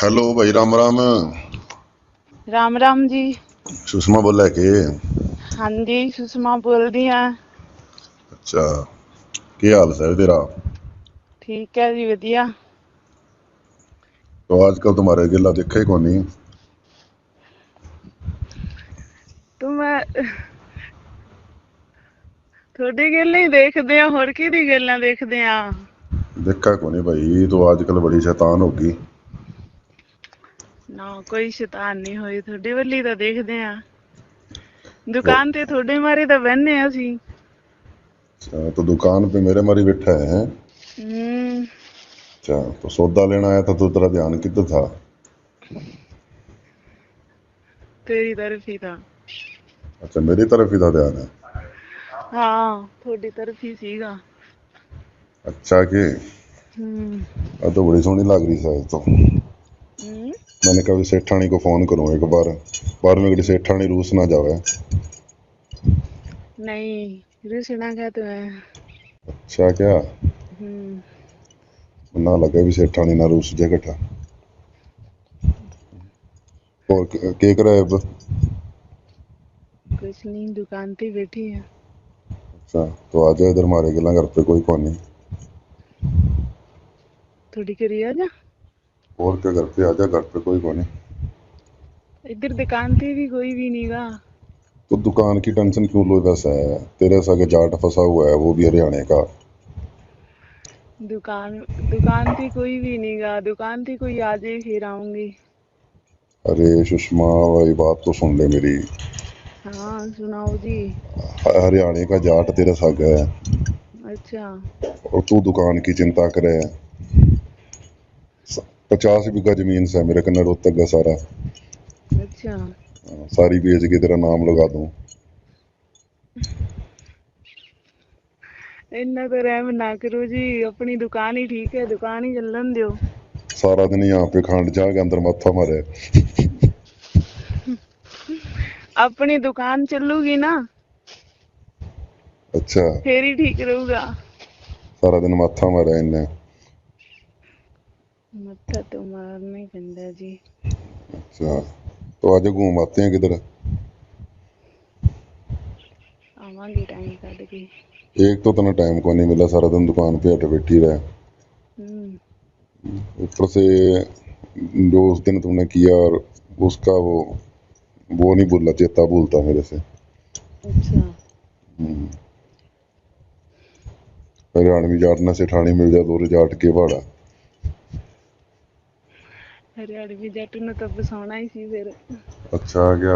Hello ਭਾਈ ਰਾਮ ਰਾਮ ਰਾਮ ਰਾਮ ਜੀ ਸੁਸ਼ਮਾ ਬੋਲਿਆ ਕਿ ਹਾਂਜੀ ਸੁਸ਼ਮਾ ਬੋਲਦੀ ਆ ਅੱਛਾ ਕੀ ਹਾਲ ਹੈ तेरा ਠੀਕ ਹੈ ਜੀ ਵਧੀਆ तो आजकल तुम्हारे गिला दिखे को नहीं ਤੂੰ ਮੈਂ ਤੁਹਾਡੀ ਗੱਲ ਹੀ ਦੇਖਦੇ ਆ ਹੋਰ ਕਿਹਦੀ ਗੱਲਾਂ ਦੇਖਦੇ ਆ देखा को नहीं भाई तो आजकल बड़ी शैतान होगी ਨਾ ਕੋਈ ਸ਼ੈਤਾਨ ਨਹੀਂ ਹੋਈ ਤੁਹਾਡੇ ਵੱਲੀ ਤਾਂ ਦੇਖਦੇ ਆ ਦੁਕਾਨ ਤੇ ਤੁਹਾਡੇ ਮਾਰੇ ਤਾਂ ਬਹਿਨੇ ਆ ਅਸੀਂ अच्छा तो दुकान पे मेरे मारी बैठा है हैं? ਹਮ, अच्छा तो सौदा लेना आया था तो तेरा ध्यान किधर था ਤੇਰੀ ਤਰਫ ਹੀ ਤਾਂ अच्छा मेरी तरफ ही था ध्यान है ਹਾਂ ਤੁਹਾਡੀ ਤਰਫ ਹੀ ਸੀਗਾ अच्छा कि ਹਮ अब तो बड़ी सोहनी लग रही है तो ਹਮ, मैंने कहा भी सेठानी को फोन करूं एक बार बार में कभी सेठानी रूस ना जावे ਨਹੀਂ रुसना का तो है अच्छा क्या हम्म ना लगे भी सेठानी ना रूस जे घटा और के के करे अब कुछ नहीं दुकान पे बैठी है अच्छा तो आ जाओ इधर हमारे गिला घर पे कोई कौन नहीं थोड़ी करी आ जा और क्या घर पे आ जा घर पे कोई कौन नहीं। इधर दुकान पे भी कोई भी नहीं गा। तो दुकान की टेंशन क्यों लो वैसा है? तेरे सगे जाट फंसा हुआ है वो भी हरियाणा का। दुकान दुकान पे कोई भी नहीं गा दुकान पे कोई आ जाए फिर आऊँगी। अरे सुषमा भाई बात तो सुन ले मेरी। हाँ सुनाओ जी। हरियाणा का जाट तेरा सगा है। अच्छा। और तू दुकान की चिंता करे। पचास बीघा जमीन से मेरे कन्ने रोहतक का सारा अच्छा सारी बेच के तेरा नाम लगा दूं इतना तो रहम ना करो जी अपनी दुकान ही ठीक है दुकान ही चलन दो सारा दिन यहाँ पे खांड जाके अंदर माथा मारे अपनी दुकान चलूगी ना अच्छा फिर ही ठीक रहूगा सारा दिन माथा मारे इन्हें मत्था तो मारना ही पैंदा जी अच्छा तो आज घूम आते हैं किधर आवांगी टाइम कट के एक तो तना टाइम को नहीं मिला सारा दिन दुकान पे हट बैठी रहे हम्म ऊपर से जो उस दिन तुमने किया और उसका वो वो नहीं भूला चेता भूलता मेरे से अच्छा हम्म। हरियाणवी जाट ने सेठानी मिल जा दो जाट के भाड़ा ਹਰਿਆਣਵੀ ਜੱਟ ਨੂੰ ਤਾਂ ਬਸਾਉਣਾ ਹੀ ਸੀ ਫਿਰ अच्छा आ गया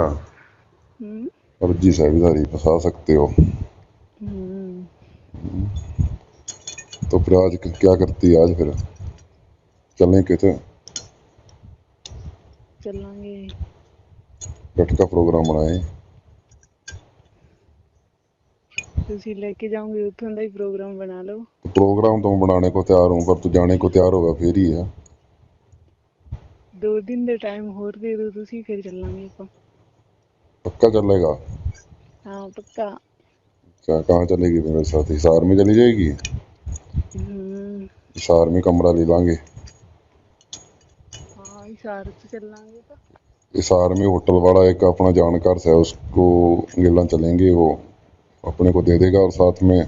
ਹੂੰ फर्जी साझेदारी फंसा सकते हो ਹੂੰ तो फिर आज क- क्या करती है आज फिर चलें कितने ਚੱਲਾਂਗੇ गट का प्रोग्राम बनाए ਤੁਸੀਂ ਲੈ ਕੇ ਜਾਓਗੇ ਉੱਥੋਂ ਦਾ ਹੀ ਪ੍ਰੋਗਰਾਮ ਬਣਾ ਲਓ प्रोग्राम तो मैं बनाने को तैयार हूँ पर तू जाने को तैयार होगा फिर ही है ਦੋ ਦਿਨ ਦੇ ਟਾਈਮ ਹੋਰ ਦੇ ਦਿਓ ਤੁਸੀਂ ਫਿਰ ਚੱਲਾਂਗੇ ਆਪਾਂ पक्का चलेगा ਹਾਂ ਪੱਕਾ क्या कहाँ चलेगी मेरे साथ हिसार में चली जाएगी ਹੂੰ हिसार में कमरा ले लांगे ਹਾਂ ਇਸ਼ਾਰੇ ਚ ਚੱਲਾਂਗੇ ਤਾਂ हिसार में होटल वाला एक अपना जानकार सा है उसको गिला चलेंगे वो अपने को दे देगा और साथ में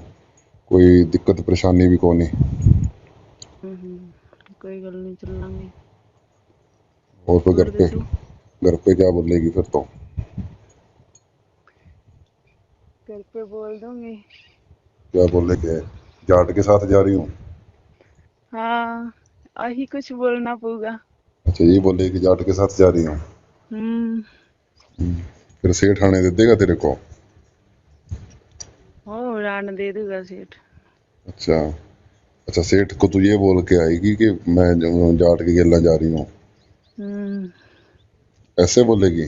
कोई दिक्कत परेशानी भी कोई नहीं ਹੂੰ ਕੋਈ ਗੱਲ ਨਹੀਂ ਚੱਲਾਂਗੇ और फिर घर पे घर पे क्या बोलेगी फिर तो घर पे बोल दूंगी क्या बोले के जाट के साथ जा रही हूँ हाँ यही कुछ बोलना पड़ेगा अच्छा ये बोले कि जाट के साथ जा रही हूँ फिर सेठ आने दे देगा तेरे को हो रान दे देगा सेठ अच्छा अच्छा सेठ को तू ये बोल के आएगी कि मैं जाट के गेला जा रही हूँ ऐसे बोलेगी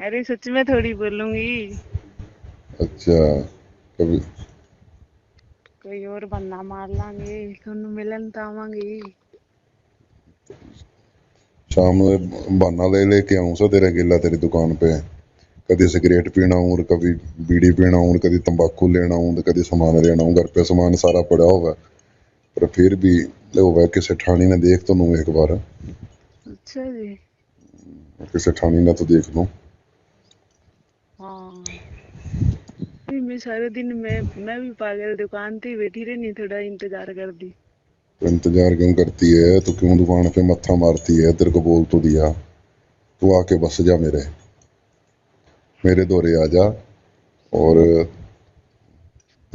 अरे सच में थोड़ी बोलूंगी अच्छा कभी कोई और बंदा मार लांगे ਤੁਹਾਨੂੰ ਮਿਲਣ ਤਾਂ ਆਵਾਂਗੇ शाम में बहाना ले लेके आऊँ सा तेरा गेला तेरी दुकान पे कभी सिगरेट पीना हूँ और कभी बीड़ी पीना हूँ कभी तंबाकू लेना हूँ तो कभी सामान लेना हूँ घर पे सामान सारा पड़ा होगा पर फिर भी वो वह किसी ठाणी ने देख तो लूँ एक बार ਅੱਛਾ ਜੀ किसी ठाणी ने तो देख लूँ हाँ नहीं, मैं सारे दिन मैं मैं भी पागल दुकान पे ही बैठी रहनी थोड़ा इंतजार कर दी तो इंतजार क्यों करती है तू क्यों दुकान पे मत्था मारती है तेरे को बोल तो दिया तू आके बस जा मेरे मेरे दौरे आ जा और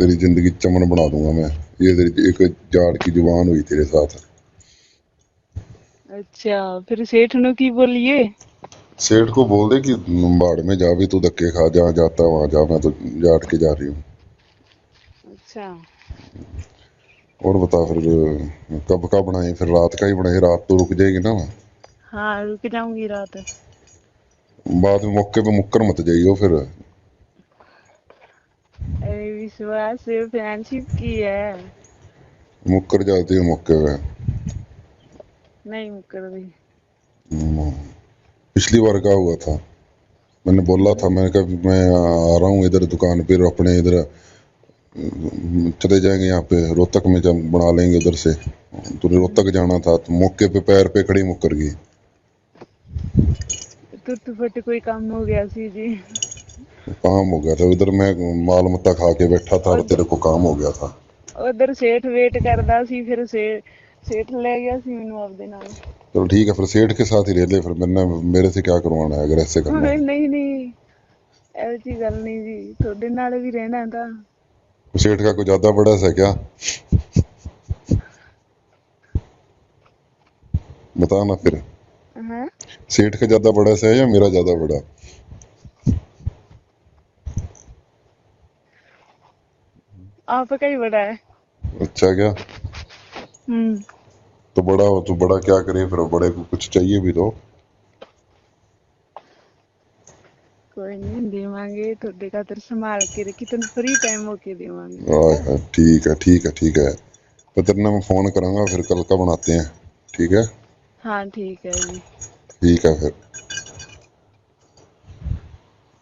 तेरी जिंदगी चमन बना दूंगा मैं ये तेरी एक जाड़ की जुबान हुई तेरे साथ अच्छा फिर सेठ नु की बोलिए सेठ को बोल दे कि बाड़ में जा भी तू धक्के खा जहाँ जाता वहां जा मैं तो जाट के जा रही हूँ अच्छा और बता फिर कब का बनाए फिर रात का ही बनाए रात तो रुक जाएगी ना हाँ रुक जाऊंगी रात बाद में मौके पे मुक्कर मत जाइयो फिर विश्वास फ्रेंडशिप की है। मुक्कर जाती है मौके पे। नहीं मुकर दी हम्म, पिछली बार क्या हुआ था? मैंने बोला था मैंने कहा मैं आ रहा हूँ इधर दुकान पे अपने इधर चले जाएँगे यहाँ पे रोहतक में जब बना लेंगे उधर से। तो रोहतक जाना था तो मौके पे पैर पे खड़ी मुक्कर गई। तुरत फट कोई काम हो गया सी जी काम हो गया था उधर मैं माल मत्ता खा के बैठा था और तेरे को काम हो गया था ਉਧਰ ਸੇਠ ਵੇਟ ਕਰਦਾ ਸੀ ਫਿਰ ਸੇ ਸੇਠ ਲੈ ਗਿਆ ਸੀ ਮੈਨੂੰ ਆਪਦੇ ਨਾਲ चलो ठीक है फिर सेठ के साथ ही रह ले फिर मैंने मेरे से क्या करवाना है अगर ऐसे करना है ਨਹੀਂ ਨਹੀਂ ਨਹੀਂ ਇਹੋ ਜਿਹੀ ਗੱਲ ਨਹੀਂ ਜੀ ਤੁਹਾਡੇ ਨਾਲ ਵੀ ਰਹਿਣਾ ਤਾਂ सेठ का कोई ज्यादा बड़ा सा क्या बताना फिर ਹਾਂ सेठ का ज्यादा बड़ा सा है या मेरा ज्यादा बड़ा आपका ही बड़ा है अच्छा क्या हम्म तो बड़ा हो तो बड़ा क्या करे फिर बड़े को कुछ चाहिए भी तो ਕੋਈ ਨਹੀਂ ਦੇਵਾਂਗੇ ਤੁਹਾਡੇ ਖਾਤਰ ਸੰਭਾਲ ਕੇ ਰੱਖੀ ਤੁਹਾਨੂੰ ਫ੍ਰੀ ਟਾਈਮ ਹੋ ਕੇ ਦੇਵਾਂਗੇ हाँ, हाँ, ठीक है ठीक है ठीक है तो तेरे ना मैं फोन करांगा फिर कल का बनाते हैं ठीक है ਹਾਂ ਠੀਕ ਹੈ ਜੀ ठीक है फिर